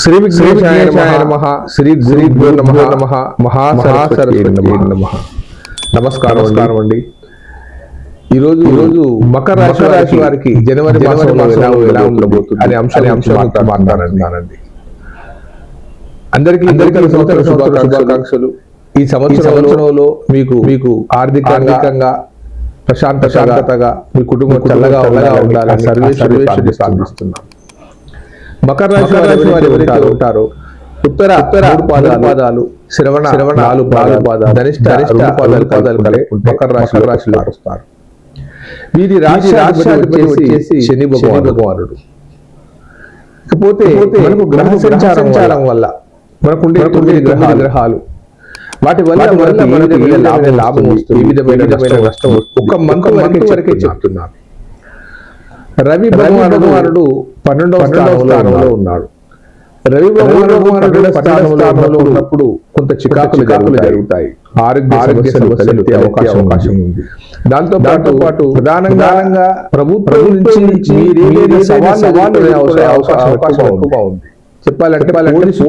శ్రీ విఘ్నేశాయ నమః. శ్రీ శ్రీ నమ. నమ. మహాసరస్వతి నమ. నమస్కారం నమస్కారం అండి. ఈరోజు ఈరోజు మకర రాశి రాశి వారికి జనవరి జనవరి మాసంలో ఎలా ఉండబోతుంది అనే అంశాన్ని అంశాన్ని మాట్లాడుతున్నానండి. అందరికీ అందరికీ సంవత్సర శుభాకాంక్షలు. ఈ సంవత్సరంలో మీకు మీకు ఆర్థికంగా ప్రశాంత శాంతతగా మీ కుటుంబం చల్లగా ఉండగా ఉండాలని సర్వేశ్వరి సాధిస్తున్నాం. మకర రాశి వారు ఎవరైతే ఉంటారో ఉత్తర ఉత్తర పాదాలు శ్రవణ శ్రవణ నాలుగు పాదాలు పాదాలు ధనిష్ట ధనిష్ట పాదాలు పాదాలు కలిగి మకర రాశి రాశిలో వస్తారు. వీరి రాశి రాశి వచ్చేసి శని భగవానుడు. ఇకపోతే మనకు గ్రహ సంచారం వల్ల మనకు ఉండే తొమ్మిది గ్రహాలు గ్రహాలు వాటి వల్ల వల్ల మనకు లాభం లాభం వస్తుంది? ఏ విధమైన నష్టం వస్తుంది? ఒక మంత్ వరకే చెప్తున్నాను. రవి భగవానుడు పన్నెండవ స్థానంలో ఉన్నాడు. రవి భగవానుడు స్థానంలో ఉన్నప్పుడు కొంత చికాకులు చికాకులు జరుగుతాయి. ఆరోగ్య ఆరోగ్య సమస్యలు అవకాశం ఉంది. దాంతో పాటు పాటు ప్రధానంగా నుంచి సవాళ్ళు ఎదుర్కొనే అవసరం- అవకాశం ఉంది. చెప్పాలంటే పోలీసు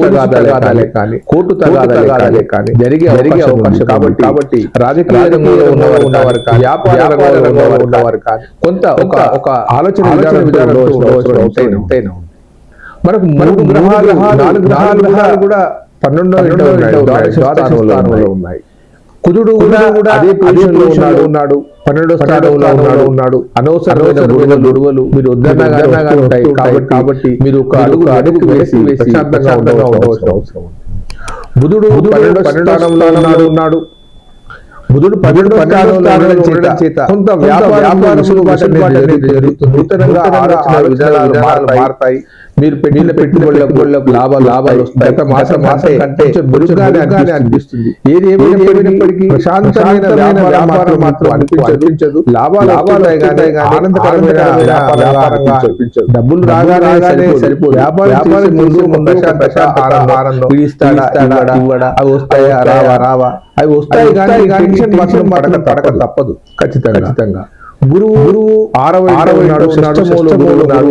కానీ కోర్టు తగాదాలే కానీ జరిగే జరిగే అవకాశం కాబట్టి కాబట్టి రాజకీయ రంగంలో ఉన్నవారు ఉన్నవారు కానీ వ్యాపార రంగంలో ఉన్నవారు కానీ కొంత ఒక ఒక ఆలోచన విధానంలో మనకు మూడు గ్రహాలు నాలుగు గ్రహాలు గ్రహాలు కూడా పన్నెండో రెండో ఉన్నాయి. కుజుడు కూడా అదే పొజిషన్లో ఉన్నాడు. ఉన్నాడు. పన్నెండో స్థానంలో ఉన్నాడు. ఉన్నాడు. అనవసరమైన గొడవలు. మీరు వద్దనగా ఉంటాయి కాబట్టి కాబట్టి మీరు ఒక అడుగు అడుగు వేసి ప్రశాంతంగా ఉండవలసిన అవసరం. బుధుడు పన్నెండో స్థానంలో ఉన్నాడు. ఉన్నాడు. బుధుడు పన్నెండు ఉండడం చేత కొంత వ్యాపార జరుగుతుంది. నూతనంగా ఆలోచన విధానాలు మార- మారతాయి. మీరు పెట్టిన పెట్టుబడులకు లాభాలు లాభాలు వస్తాయి. మాసం మాసం కంటే అనిపిస్తుంది. ఏది ఏమైనప్పటికీ ప్రశాంతమైన వ్యాపారం మాత్రం అనిపించదు. లాభాలు లాభాలు ఆనందకరమైన వ్యాపారంగా అనిపించదు. డబ్బులు రాగానే సరిపోదు. వ్యాపారం వ్యాపారం ముందు ముందు ప్రశాంత ఆనందం ఇస్తాడా ఇవ్వడా ఇవ్వడా? అవి వస్తాయా? రావా? రావా? అవి వస్తాయి? కానీ టెన్షన్ మాత్రం పడక తప్పదు. ఖచ్చితంగా. ఖచ్చితంగా. గురువు గురువు ఆరవ ఆరవ నాడు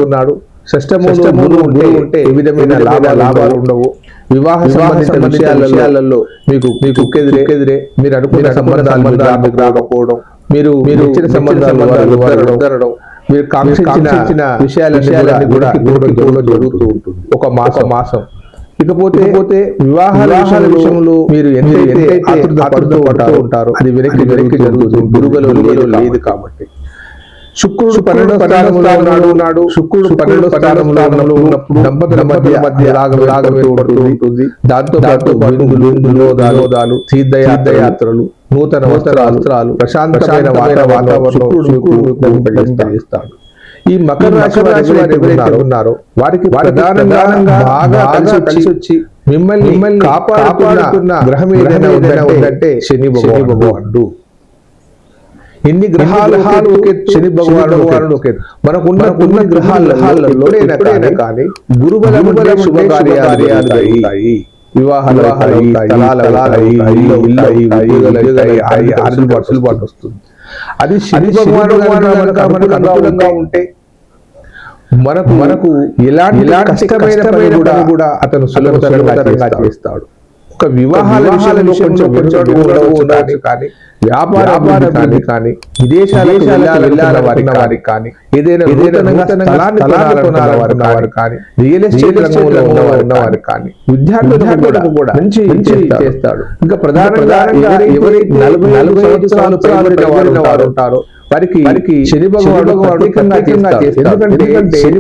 ఉన్నాడు. షష్టమూల ఉంటే ఏ విధమైన లాభ లాభాలు ఉండవు. వివాహ సంబంధిత విషయాలలో మీకు మీకు ఎదురే ఎదురే మీరు అనుకున్న సంబంధాలు రాకపోవడం. మీరు మీరు ఇచ్చిన సంబంధాలు ఉద్దరడం మీరు కాంక్షించిన విషయాలన్నీ కూడా జరుగుతూ ఉంటుంది. ఒక మాసం. మాసం. ఇకపోతే పోతే వివాహాల విషయాల విషయంలో మీరు ఎంతైతే ఆతృత పడుతూ ఉంటారో అది వెనక్కి వెనక్కి జరుగుతుంది గురువులో లేదు లేదు కాబట్టి. శుక్రుడు పన్నెండో స్థానంలో ఉన్నాడు ఉన్నాడు. శుక్రుడు పన్నెండో స్థానంలో ఉన్నప్పుడు దంపతుల మధ్య మధ్య రాగ దాంతో పాటు విందులు వినోదాలు నూతన వస్త్ర వస్త్రాలు ప్రశాంతమైన వాతావరణం ఈ మకర రాశి రాశి వారు ఎవరైతే ఉన్నారో వారికి ప్రధానంగా బాగా కలిసి వచ్చి మిమ్మల్ని మిమ్మల్ని కాపాడుతున్న గ్రహం ఏదైనా ఉందంటే శని భగవానుడు. ఎన్ని గ్రహాలు శని భగవానుడు ఒకే మనకున్న ఉన్న గ్రహాల గ్రహాలలో ఎప్పుడైనా కానీ గురుబల గురుబల శుభకార్యాలు వివాహాలు వస్తుంది అది శని భగవానుడు మనకు అనుకూలంగా ఉంటే మనకు మనకు ఎలాంటి కష్టమైన కూడా కూడా అతను సులభతరంగా చేస్తాడు. ఒక వివాహాల విషయంలో కొంచెం వెనుకడు ఉండవచ్చు కానీ వ్యాపార కానీ కానీ విదేశాలకు వారికి వారికి కానీ ఏదైనా ఏదైనా స్థలాన్ని కొనాలనుకున్న వారు కానీ రియల్ ఎస్టేట్ రంగంలో ఉన్నవారు ఉన్నవారు కానీ విద్యార్థులకు కూడా మంచి మంచి చేస్తాడు. ఇంకా ప్రధానంగా ఎవరైతే నలభై నలభై ఐదు సంవత్సరాలు పైబడిన వారు ఉంటారో వారికి వారికి శని భగవానుడు ప్రత్యేకంగా చేస్తాడు. ఎందుకంటే శని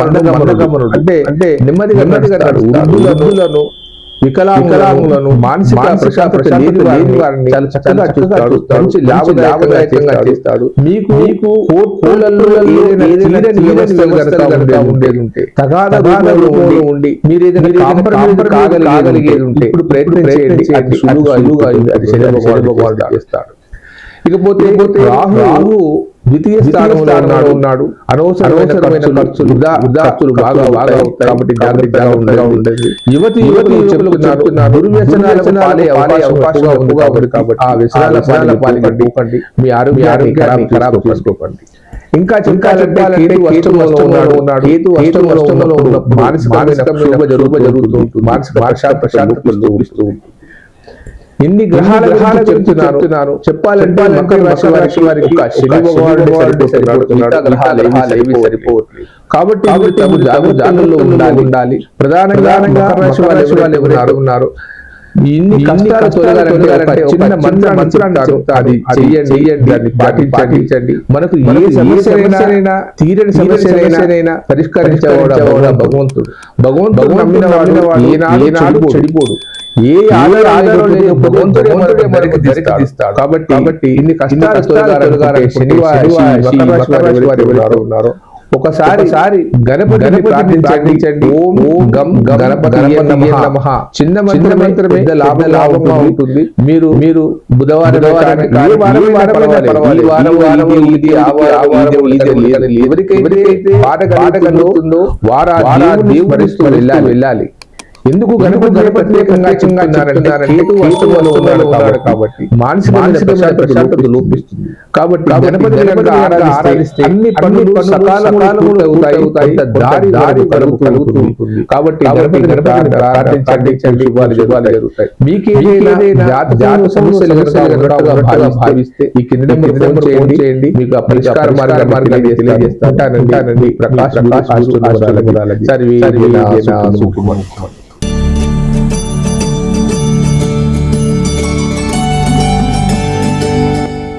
మందగమనుడు. అంటే అంటే నెమ్మదిగా వికలాంగులను మానసిక వారిని చాలా చక్కగా చూస్తాడు మంచి లాభదాయకంగా చేస్తాడు. మీకు ఉంటే ఉండి ఉండి మీరు ఏదైనా కాగలిగేది ఉంటే ఇప్పుడు ప్రయత్నం చేయండి అది సులువుగా అది చేస్తాడు. ఇకపోతే రాహు ద్వితీయ స్థానంలో ఉన్నాడు. అనవసరమైన ఖర్చులు. బాగా బాగా కాబట్టి జాగ్రత్తగా ఉండగా ఉండేది యువతి యువతి యువకులకు చెప్తున్నారు దుర్వ్యసనాలకు పాలే అవకాశం ఎక్కువగా ఉంది కాబట్టి ఆ వ్యసనాల మీ ఆరోగ్యాన్ని ఖరాబ్ చేసుకోకండి ఇంకా చెప్పాలంటే కేతు అష్టమంలో ఉన్నాడు. ఉన్నాడు. కేతు అష్టమంలో ఉన్న మానసిక మానసికమైన జరుగుతూ మానసిక ప్రశాంత ప్రశాంతత ఇన్ని గ్రహాల గ్రహాల చెప్తున్నాను చెప్పాలంటే మకర రాశి వారికి వారికి సరిపోవట్లేదు కాబట్టి తగు జాగ్రత్తల్లో ఉండాలి. ఉండాలి. ప్రధానంగా మకర రాశి వాళ్ళు వాళ్ళు ఎవరు ఉన్నారు? ఇన్ని కష్టాలు తొలగాలంటే చిన్న మంత్ర మంత్రాన్ని చెప్తా అది చెయ్యండి పాటించండి. మనకు ఏ సమస్యనైనా తీరని సమస్యనైనా పరిష్కరించేవాడు భగవంతుడు. భగవంతుడు. నమ్మిన వాడు చెడిపోడు. ఏ కాబట్టి కాబట్టి ఇన్ని కష్టాలు తొలగాలంటే శనివారి మకర రాశి వారు ఎవరైతే ఉన్నారో ఒకసారి సారి గణపతి గణపతి ప్రార్థించండి. ఓం ఓం గం గణపతి నమః. చిన్న మంత్రం మంత్రమే పెద్ద లాభ లాభంగా ఉంటుంది. మీరు మీరు బుధవారం. ఎవరికైతే పాట కలుగుతుందో వారా వెళ్ళాలి. ఎందుకు గణపతి ప్రత్యేకంగా చెప్తున్నారంటే కాబట్టి మానసిక ప్రశాంతత లోపిస్తుంది. కాబట్టి గణపతి ఆరాధిస్తే అన్ని పనులు అవుతాయి దారి దారి కలుగు కలుగుతూ ఉంటుంది. కాబట్టి గణపతి ప్రార్థించండి. జరుగుతాయి. మీకు ఏదైనా జాతక సమస్యలు కనుక భావిస్తే ఈ కింద నెంబర్ ఫోన్ చేయండి. చేయండి. మీకు ఆ పరిష్కార మార్గ మార్గాన్ని తెలియజేస్తాను. ఉంటానండి ప్రకాశ్ ప్రకాశ్ సర్వే సుఖమంతులు